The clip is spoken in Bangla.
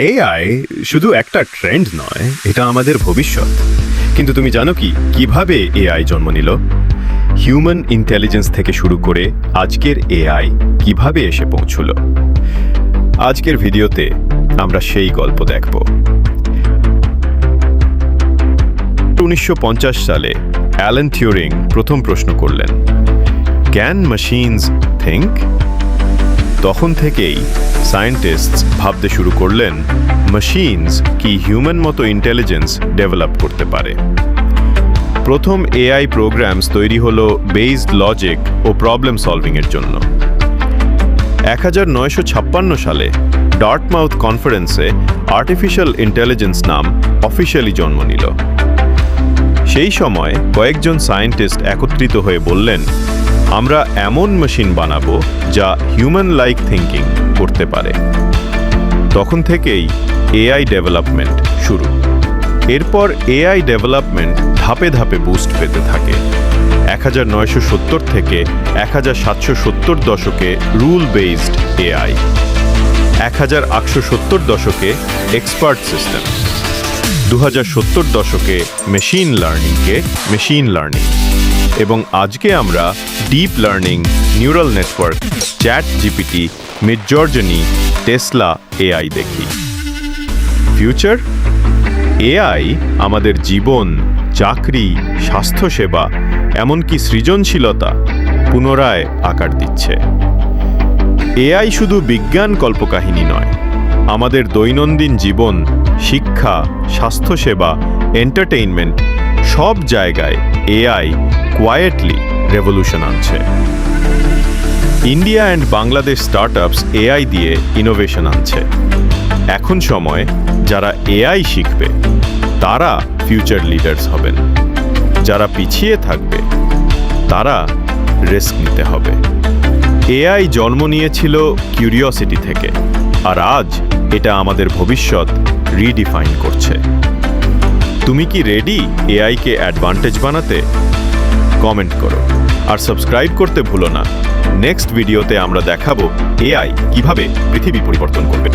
এআই শুধু একটা ট্রেন্ড নয়, এটা আমাদের ভবিষ্যৎ। কিন্তু তুমি জানো কি? কীভাবে এআই জন্ম নিল? হিউম্যান ইন্টেলিজেন্স থেকে শুরু করে আজকের এআই কীভাবে এসে পৌঁছল? আজকের ভিডিওতে আমরা সেই গল্প দেখব। উনিশশো পঞ্চাশ সালে অ্যালেন থিওরিং প্রথম প্রশ্ন করলেন ক্যান মেশিনস থিঙ্ক তখন থেকেই সায়েন্টিস্ট ভাবতে শুরু করলেন মেশিনস কি হিউম্যান মতো ইন্টেলিজেন্স ডেভেলপ করতে পারে। প্রথম এআই প্রোগ্রামস তৈরি হলো বেসড লজিক ও প্রবলেম সলভিংয়ের জন্য। এক হাজার নয়শো ছাপ্পান্ন সালে ডটমাউথ কনফারেন্সে আর্টিফিশিয়াল ইন্টেলিজেন্স নাম অফিসিয়ালি জন্ম নিল। সেই সময় কয়েকজন সায়েন্টিস্ট একত্রিত হয়ে বললেন আমরা এমন মেশিন বানাবো যা হিউম্যান লাইক থিঙ্কিং করতে পারে। তখন থেকেই এআই ডেভেলপমেন্ট শুরু। এরপর এআই ডেভেলপমেন্ট ধাপে ধাপে বুস্ট পেতে থাকে। এক হাজার নয়শো সত্তর থেকে এক হাজার সাতশো সত্তর দশকে রুল বেসড এআই এক হাজার আটশো সত্তর দশকে এক্সপার্ট সিস্টেম দু হাজার সত্তর দশকে মেশিন লার্নিংকে মেশিন লার্নিং এবং আজকে আমরা deep learning neural network chat GPT Midjourney Tesla AI দেখি। ফিউচার এআই আমাদের জীবন, চাকরি, স্বাস্থ্যসেবা, এমনকি সৃজনশীলতা পুনরায় আকার দিচ্ছে। এআই শুধু বিজ্ঞান কল্পকাহিনী নয়, আমাদের দৈনন্দিন জীবন, শিক্ষা, স্বাস্থ্যসেবা এন্টারটেইনমেন্ট সব জায়গায় এআই কোয়াইটলি রেভলিউশন আনছে। India and Bangladesh startups AI দিয়ে ইনোভেশন আনছে। এখন সময় যারা এআই শিখবে, তারা ফিউচার লিডার্স হবেন। যারা পিছিয়ে থাকবে, তারা রিস্ক নিতে হবে। এআই জন্ম নিয়েছিল কিউরিওসিটি থেকে, আর আজ এটা আমাদের ভবিষ্যৎ রিডিফাইন করছে। তুমি কি রেডি এআইকে অ্যাডভান্টেজ বানাতে? কমেন্ট করো। আর সাবস্ক্রাইব করতে ভুলো না। নেক্সট ভিডিওতে আমরা দেখাবো এআই কীভাবে পৃথিবী পরিবর্তন করবে।